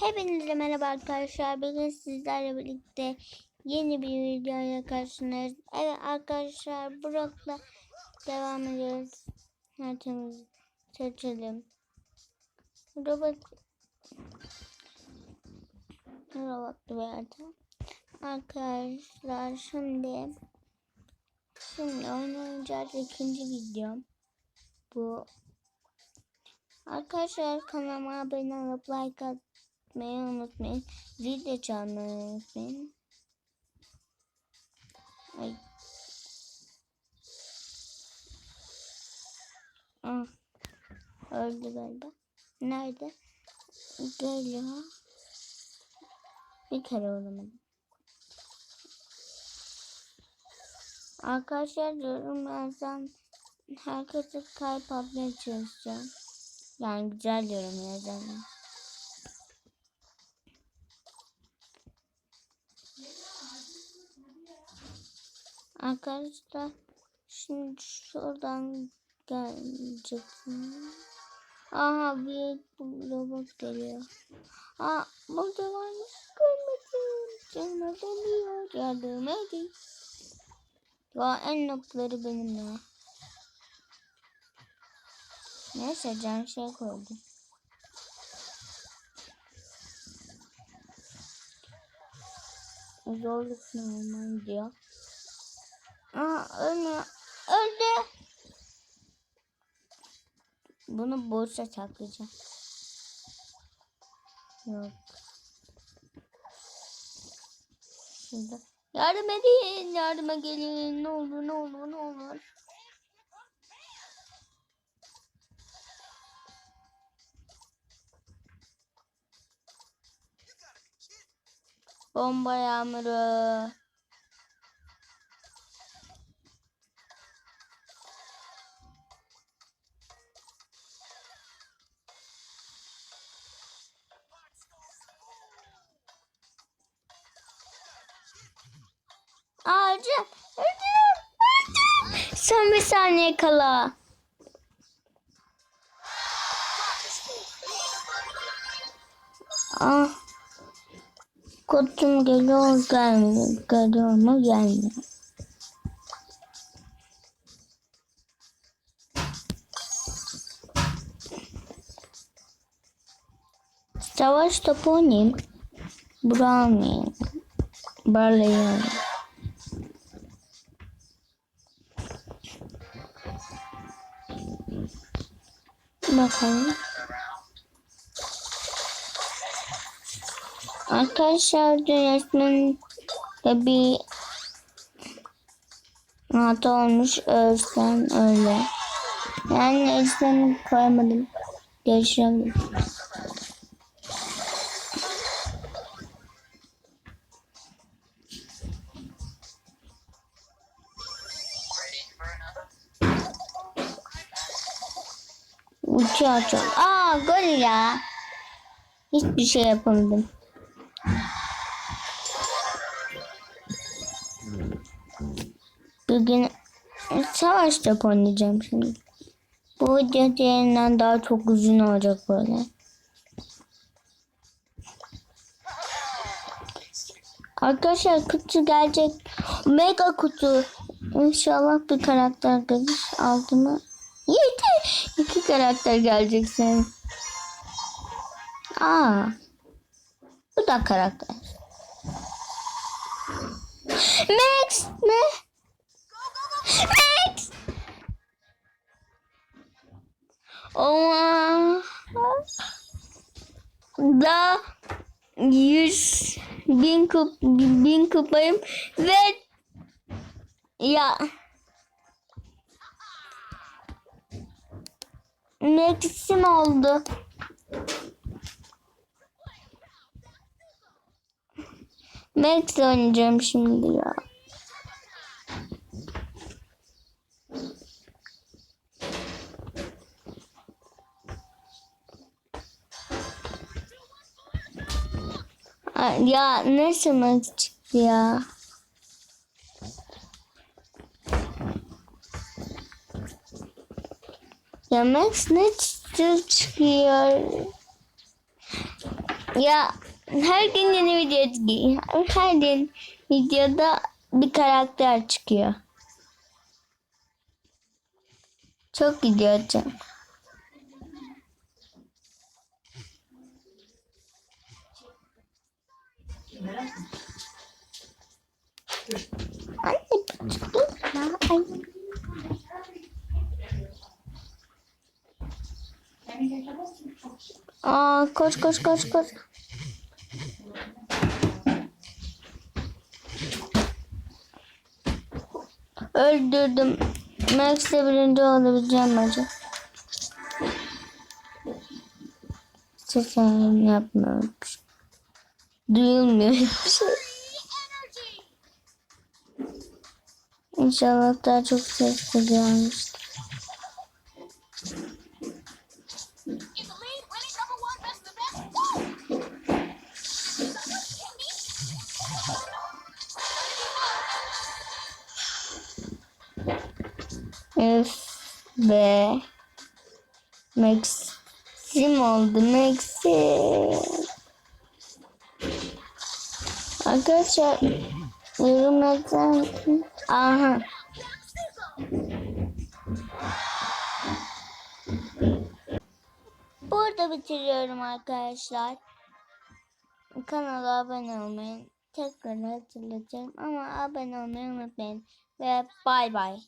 Hepinize merhaba arkadaşlar. Bugün sizlerle birlikte yeni bir videoya karşınızdayız. Evet arkadaşlar Brock'la devam ediyoruz. Haritamızı seçelim. Robot Robotlu bir harita. Arkadaşlar şimdi şimdi oynayacağız ikinci videom. Bu Arkadaşlar kanalıma abone olup like atmayı unutmayın. Zil de unutmayın. Ay. Ah. Öldü galiba. Nerede? Geliyor. Bir kere vuramadım. Arkadaşlar diyorum yazan herkese kalp atmaya çalışacağım. Yani güzel yorum yazalım. Arkadaşlar şimdi şuradan geleceksin. Aha bir robot geliyor. Aa burada varmış görmedim. Canıma dönüyor. Yardım edin. Ya en noktaları benim ya. Neyse can şey koydum. Zorluk normal diyor. Aa ölmüyor. Öldü. Bunu borsa saklayacağım. Yok. Şurada. Yardım edin. Yardıma gelin. Ne olur ne olur ne olur. Bomba yağmuru. Ağacı. Son bir saniye kala. Ah. Kodum geliyor gelmiyor. Geliyor mu gelmiyor. Savaş topu oynayayım. Brownie. Barley Bakalım. Arkadaşlar resmen bir hata olmuş Özlem öyle. Yani Özlem'i koyamadım. Değiştiremedim. Uçuyor çok. Aa gol ya. Hiçbir şey yapamadım. Bugün savaş top oynayacağım şimdi. Bu video diğerinden daha çok uzun olacak böyle. Arkadaşlar kutu gelecek. Mega kutu. İnşallah bir karakter gelir. Altıma. Yedi. Karakter gelecek senin. Aa. Bu da karakter. Max ne? Max. Oha. Da 100 bin kup bin kupayım ve ya Max'im oldu. Max oynayacağım şimdi ya. Ya nasıl Max çıktı ya? Max ne çıkıyor? Ya her gün yeni video. Her gün videoda bir karakter çıkıyor. Çok video atacağım. Anne Aa koş koş koş koş. Öldürdüm. Max'le birinci olabileceğim acı. Sesini yapmıyorum. Duyulmuyor hiçbir. İnşallah daha çok ses de Öf be. Maxim oldu. Maxim. Arkadaşlar yorumlardan aha Burada bitiriyorum arkadaşlar. Kanala abone olmayı tekrar hatırlatacağım ama abone olmayı unutmayın ve bay bay.